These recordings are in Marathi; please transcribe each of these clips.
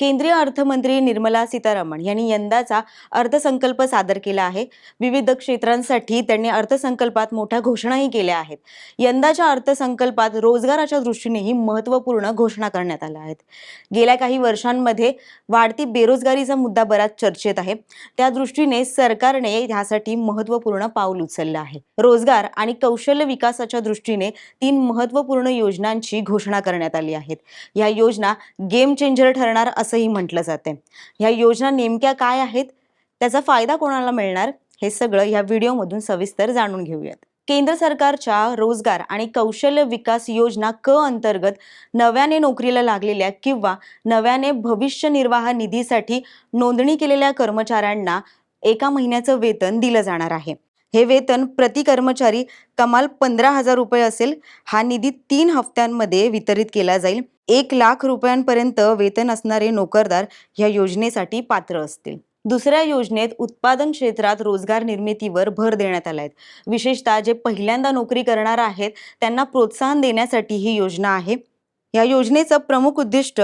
केंद्रीय अर्थमंत्री निर्मला सीतारामन यांनी यंदाचा अर्थसंकल्प सादर केला आहे. विविध क्षेत्रांसाठी त्यांनी अर्थसंकल्पात मोठ्या घोषणाही केल्या आहेत. यंदाच्या अर्थसंकल्पात रोजगाराच्या दृष्टीनेही महत्त्वपूर्ण घोषणा करण्यात आल्या आहेत. गेल्या काही वर्षांमध्ये वाढती बेरोजगारीचा मुद्दा बराच चर्चेत आहे. त्या दृष्टीने सरकारने ह्यासाठी महत्त्वपूर्ण पाऊल उचललं आहे. रोजगार आणि कौशल्य विकासाच्या दृष्टीने तीन महत्त्वपूर्ण योजनांची घोषणा करण्यात आली आहेत. या योजना गेम चेंजर ठरणार असंही म्हटलं जाते ह्या योजना नेमक्या काय आहेत? त्याचा फायदा कोणाला मिळणार? हे सगळं ह्या व्हिडिओमधून सविस्तर जाणून घेऊयात. केंद्र सरकारच्या रोजगार आणि कौशल्य विकास योजना क अंतर्गत नव्याने नोकरीला लागलेल्या किंवा नव्याने भविष्य निर्वाह निधीसाठी नोंदणी केलेल्या कर्मचाऱ्यांना एका महिन्याचं वेतन दिलं जाणार आहे. हे वेतन प्रति कर्मचारी कमाल पंधरा हजार रुपये असेल. हा निधी तीन हप्त्यांमध्ये वितरित केला जाईल. एक लाख रुपयांपर्यंत वेतन असणारे नोकरदार ह्या योजनेसाठी पात्र असतील. दुसऱ्या योजनेत उत्पादन क्षेत्रात रोजगार निर्मितीवर भर देण्यात आला आहे. विशेषतः जे पहिल्यांदा नोकरी करणार आहेत त्यांना प्रोत्साहन देण्यासाठी ही योजना आहे. या योजनेचं प्रमुख उद्दिष्ट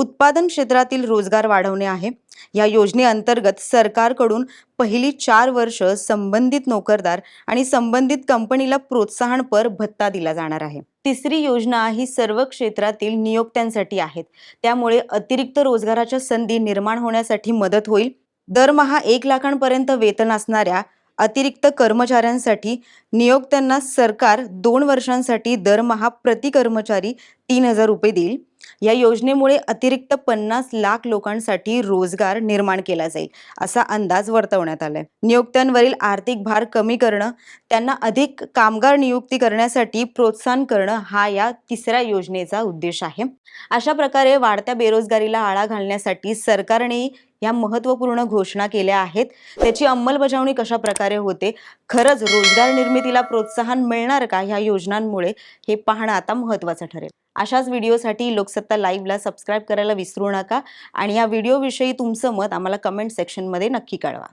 उत्पादन क्षेत्रातील रोजगार वाढवणे आहे. या योजनेअंतर्गत सरकारकडून पहिली चार वर्ष संबंधित नोकरदार आणि संबंधित कंपनीला प्रोत्साहनपर भत्ता दिला जाणार आहे. तिसरी योजना ही सर्व क्षेत्रातील नियोक्त्यांसाठी आहेत. त्यामुळे अतिरिक्त रोजगाराच्या संधी निर्माण होण्यासाठी मदत होईल. दरमहा एक लाखांपर्यंत वेतन असणाऱ्या अतिरिक्त कर्मचाऱ्यांसाठी नियोक्त्यांना सरकार दोन वर्षांसाठी दरमहा प्रति कर्मचारी तीन हजार रुपये देईल. या योजनेमुळे अतिरिक्त पन्नास लाख लोकांसाठी रोजगार निर्माण केला जाईल असा अंदाज वर्तवण्यात आलाय. नियोक्त्यांवरील आर्थिक भार कमी करणं त्यांना अधिक कामगार नियुक्ती करण्यासाठी प्रोत्साहन करणं हा या तिसऱ्या योजनेचा उद्देश आहे. अशा प्रकारे वाढत्या बेरोजगारीला आळा घालण्यासाठी सरकारने या महत्त्वपूर्ण घोषणा केल्या आहेत. त्याची अंमलबजावणी कशा प्रकारे होते? खरंच रोजगार निर्मितीला प्रोत्साहन मिळणार का? ह्या योजनांमुळे हे पाहणं आता महत्त्वाचं ठरेल. अशाच व्हिडिओसाठी लोकसत्ता लाईव्हला सबस्क्राईब करायला विसरू नका. आणि या व्हिडिओविषयी तुमचं मत आम्हाला कमेंट सेक्शनमध्ये नक्की कळवा.